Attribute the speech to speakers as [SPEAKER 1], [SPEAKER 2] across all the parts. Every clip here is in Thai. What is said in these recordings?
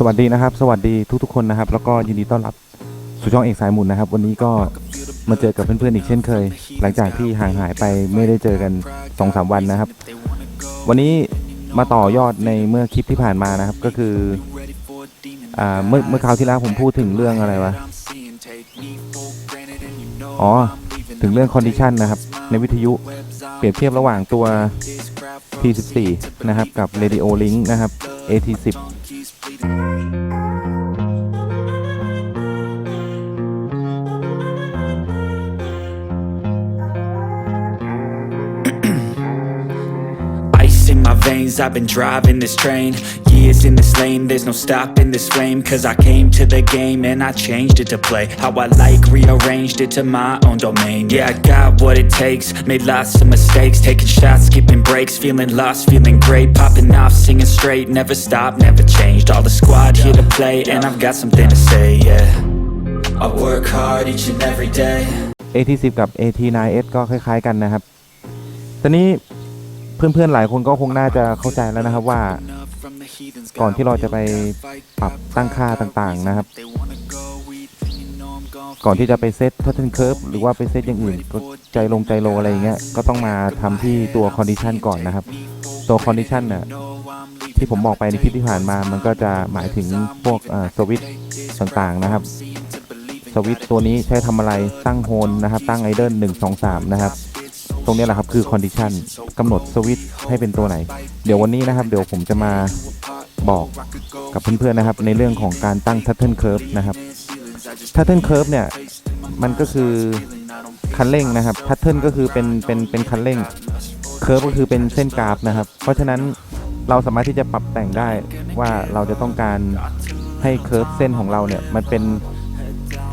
[SPEAKER 1] สวัสดีนะครับ สวัสดีทุกๆคนนะครับ แล้วก็ยินดีต้อนรับสู่ช่องเอกสายหมุนนะครับ วันนี้ก็มาเจอกับเพื่อนๆอีกเช่นเคย หลังจากที่ห่างหายไปไม่ได้เจอกัน2อสวันนะครับ วันนี้มาต่อยอดในเมื่อคลิปที่ผ่านมานะครับ ก็คืออ่าเมื่อเมื่อคราวที่แล้วผมพูดถึงเรื่องอะไรวะอ๋อถึงเรื่องคอนดิชันนะครับ ในวิทยุเปรียบเทียบระหว่างตัว T14 นะครับ กับ Radio Link นะครับ AT10
[SPEAKER 2] Bye. veins, I've been driving this train Years in this lane, there's no stopping this flame Cause I came to the game and I changed it to play How I like, rearranged it to my own domain Yeah, I got what it takes, made lots of mistakes Taking shots, skipping breaks, feeling lost, feeling great Popping off, singing straight, never stopped, never changed All the squad here to play and I've got something to say, yeah I work hard each and every day
[SPEAKER 1] AT10 กับ AT9S ก็คล้าย ๆ กันนะครับ ตอนนี้ เพื่อนๆหลายคนก็คงน่าจะเข้าใจแล้วนะครับว่า ก่อนที่เราจะไปปรับตั้งค่าต่างๆนะครับ ก่อนที่จะไปเซตทั t เทนเคิร์ฟหรือว่าไปเซตอย่างอื่นก็ใจลงใจโลอะไรอย่างเงี้ยก็ต้องมาทำที่ตัวคอนดิชันก่อนนะครับ ตัวคอนดิชันน่ะที่ผมบอกไปในคลิปที่ผ่านมา มันก็จะหมายถึงพวกสวิตต่างๆนะครับสวิตช์ตัวนี้ใช้ทำอะไรตั้งโฮนนะครับ ตั้งไอเดิลหนึ่งสองสามนะครับ ตรงนี้แหละครับคือคอนดิชันกำหนดสวิตช์ให้เป็นตัวไหน เดี๋ยววันนี้นะครับ เดี๋ยวผมจะมาบอกกับเพื่อนๆนะครับ ในเรื่องของการตั้ง t ั t เทิลเคิร์ฟนะครับ t ั t เทิลเคิร์ฟเนี่ย มันก็คือคันเร่งนะครับ t ั t เทิลก็คือเป็นเป็นเป็นคันเร่งเคิร์ฟก็คือเป็นเส้นกราฟนะครับ เพราะฉะนั้นเราสามารถที่จะปรับแต่งได้ว่าเราจะต้องการให้เคิร์ฟเส้นของเราเนี่ยมันเป็น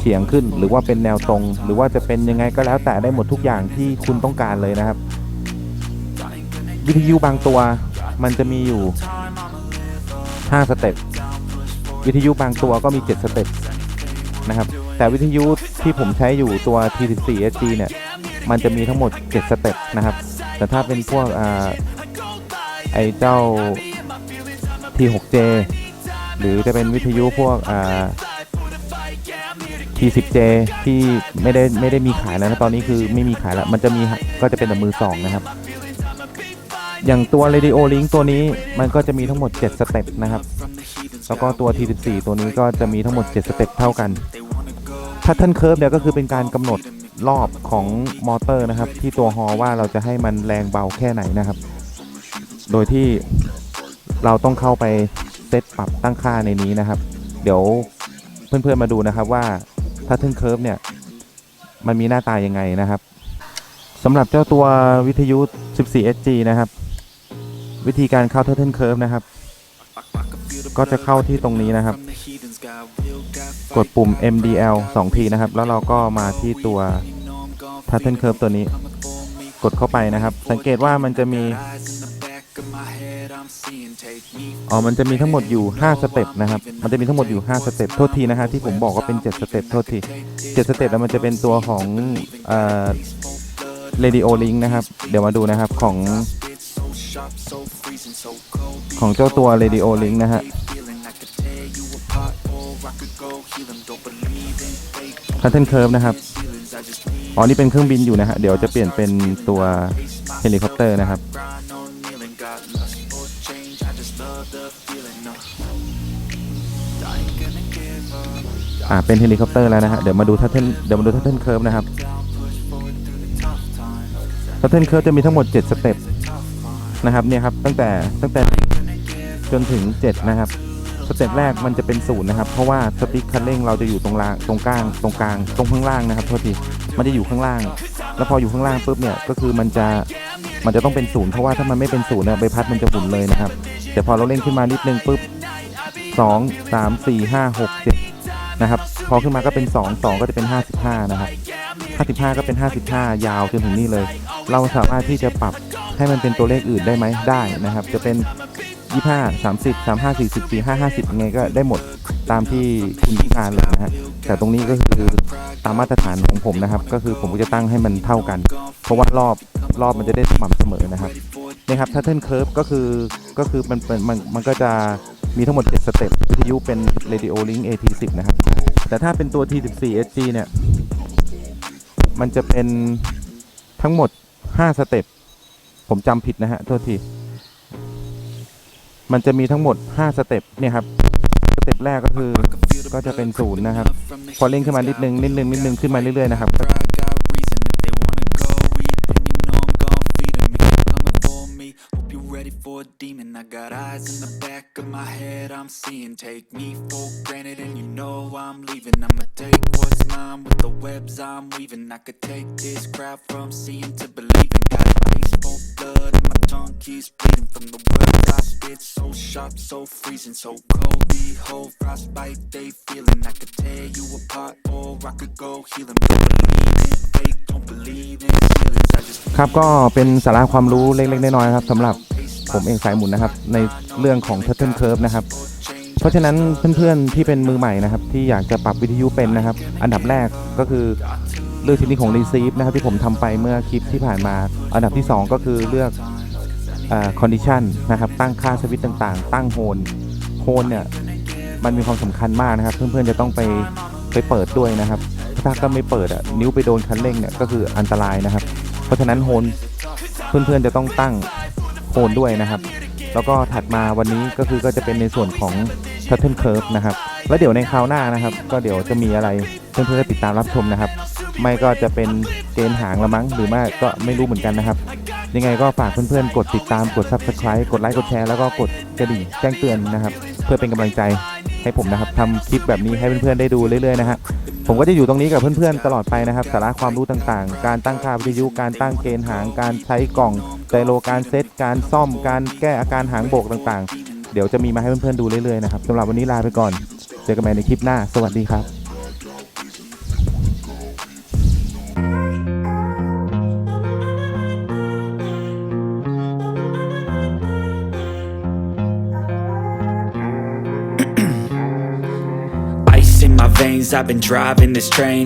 [SPEAKER 1] ฉียงขึ้น หรือว่าเป็นแนวตรง หรือว่าจะเป็นยังไงก็แล้วแต่ได้หมดทุกอย่างที่คุณต้องการเลยนะครับ วิทยุบางตัวมันจะมีอยู่ 5 สเต็ปวิทยุบางตัวก็มี 7 สเต็ปนะครับ แต่วิทยุที่ผมใช้อยู่ตัว T14 SG เนี่ย มันจะมีทั้งหมด 7 สเต็ปนะครับ แต่ถ้าเป็นพวกอไอเจ้า T6J หรือจะเป็นวิทยุพวกอ่า T10J ที่ไม่ได้ไม่ได้มีขายแล้วนะตอนนี้คือไม่มีขายแล้ว มันจะมีก็จะเป็นแต่มือสองนะครับ อย่างตัว Radio Link ตัวนี้มันก็จะมีทั้งหมด 7 สเต็ปนะครับ แล้วก็ตัว T14 ตัวนี้ก็จะมีทั้งหมด 7 สเต็ปเท่ากัน Pattern Curve เนี่ยก็คือเป็นการกำหนดรอบของมอเตอร์นะครับ ที่ตัวฮอว่าเราจะให้มันแรงเบาแค่ไหนนะครับ โดยที่เราต้องเข้าไปเซตปรับตั้งค่าในนี้นะครับ เดี๋ยวเพื่อนๆมาดูนะครับว่า Pattern Curve เนี่ย มันมีหน้าตายังไงนะครับสำหรับเจ้าตัววิทยุ 14SG นะครับ วิธีการเข้า Pattern Curve นะครับ ก็จะเข้าที่ตรงนี้นะครับ กดปุ่ม MDL 2ทีนะครับ แล้วเราก็มาที่ตัว Pattern Curve ตัวนี้ กดเข้าไปนะครับ สังเกตว่ามันจะมี อ๋อ มันจะมีทั้งหมดอยู่ 5 สเต็ปนะครับ มันจะมีทั้งหมดอยู่ 5 สเต็ป โทษทีนะฮะที่ผมบอกว่าเป็น 7 สเต็ป โทษที 7 สเต็ปแล้วมันจะเป็นตัวของเอ่อ Radio Link นะครับ เดี๋ยวมาดูนะครับของ ของเจ้าตัว Radio Link นะฮะ Pattern Curve นะครับ อ๋อ นี่เป็นเครื่องบินอยู่นะฮะ เดี๋ยวจะเปลี่ยนเป็นตัวเฮลิคอปเตอร์นะครับ อ่าเป็นเฮลิคอปเตอร์แล้วนะฮะเดี๋ยวมาดูทัตเทนเดี๋ยวมาดูทัตเทนเคิร์ฟนะครับทัตเทนเคิร์ฟจะมีทั้งหมด 7 สเต็ปนะครับเนี่ยครับตั้งแต่ตั้งแต่จนถึง 7 นะครับสเต็ปแรกมันจะเป็นศูนย์นะครับ เพราะว่าสติ๊กคันเร่งเราจะอยู่ตรงล่างตรงกลางตรงกลางตรงข้างล่างนะครับโทษทีมันจะอยู่ข้างล่าง แล้วพออยู่ข้างล่างปุ๊บเนี่ยก็คือมันจะมันจะต้องเป็นศูนย์เพราะว่าถ้ามันไม่เป็นศูนย์เนี่ยใบพัดมันจะหมุนเลยนะครับแต่พอเราเล่นขึ้นมานิดนึงปุ๊บสองสามสี่ห้าหกเจ็ด นะครับ พอขึ้นมาก็เป็น 2 2 ก็จะเป็น 55 นะครับ 55 ก็เป็น 55 ยาวจนถึงนี่เลย เราสามารถที่จะปรับให้มันเป็นตัวเลขอื่นได้ไหมได้นะครับ จะเป็น 25 30 35 40 45 50ยังไงก็ได้หมดตามที่คุณต้องการเลยนะฮะแต่ตรงนี้ก็คือตามมาตรฐานของผมนะครับ ก็คือผมก็จะตั้งให้มันเท่ากัน เพราะว่ารอบรอบมันจะได้สม่ำเสมอนะครับนี่ครับ pattern curve ก็คือก็คือมันมันมันมันก็จะ มีทั้งหมด 7 สเต็ปวิทยุเป็น Radio Link AT10 นะครับ แต่ถ้าเป็นตัว T14 SG เนี่ย มันจะเป็นทั้งหมด 5 สเต็ป ผมจำผิดนะฮะ โทษที มันจะมีทั้งหมด 5 สเต็ปเนี่ยครับ สเต็ปแรกก็คือก็จะเป็นศูนย์นะครับ พอเล่นขึ้นมานิดนึงนิดนึงนิดนึงขึ้นมาเรื่อยๆนะครับ
[SPEAKER 2] seeing. Take me for granted, and you know I'm leaving. I'ma take what's mine with the webs I'm weaving. I could take this crowd from seeing to believing. Got a taste for blood, and my tongue keeps bleeding from the words I spit. So sharp, so freezing, so cold. Behold, frostbite they feeling. I could tear you apart, or I could go heal 'em. Don't believe in fate, don't believe in ceilings. I just
[SPEAKER 1] ครับก็เป็นสาระความรู้เล็กๆน้อยๆครับสำหรับผมเองสายหมุนนะครับ ในเรื่องของ Turtle Curve นะครับ ราะฉะนั้นเพื่อนๆที่เป็นมือใหม่นะครับ ที่อยากจะปรับวิทยุเป็นนะครับ อันดับแรกก็คือเลือกเทคนิคของ Receive นะครับที่ผมทำไปเมื่อคลิปที่ผ่านมา อันดับที่ 2 ก็คือเลือกคอนดิชันนะครับ ตั้งค่าสวิตต่างๆ ตั้งโฮนโฮนเนี่ยมันมีความสำคัญมากนะครับ เพื่อนๆจะต้องไปไปเปิดด้วยนะครับ ถ้าก็ไม่เปิดอะนิ้วไปโดนคันเร่งเนี่ยก็คืออันตรายนะครับ เพราะฉะนั้นโฮนเพื่อนๆจะต้องตั้งโฮนด้วยนะครับ แล้วก็ถัดมาวันนี้ก็คือก็จะเป็นในส่วนของ Turtle Curve นะครับ แล้วเดี๋ยวในคราวหน้านะครับ ก็เดี๋ยวจะมีอะไรเพื่อนๆก็ติดตามรับชมนะครับ ไม่ก็จะเป็นเกณฑ์หางละมั้งหรือไม่ก็ไม่รู้เหมือนกันนะครับ ยังไงก็ฝากเพื่อนๆ กดติดตามกด Subscribe กดไลค์กดแชร์แล้วก็กดกระดิ่งแจ้งเตือนนะครับ เพื่อเป็นกำลังใจให้ผมนะครับทำคลิปแบบนี้ให้เพื่อนๆได้ดูเรื่อยๆนะฮะผมก็จะอยู่ตรงนี้กับเพื่อนๆตลอดไปนะครับสาระความรู้ต่างๆ การตั้งค่าวิทยุการตั้งเกณฑ์หางการใช้กล่องไดโลการเซตการซ่อมการแก้อาการหางโบกต่างๆ เดี๋ยวจะมีมาให้เพื่อนๆดูเรื่อยๆนะครับสำหรับวันนี้ลาไปก่อน เจอกันใหม่ในคลิปหน้า สวัสดีครับ
[SPEAKER 2] Ice in my veins, I've been driving this train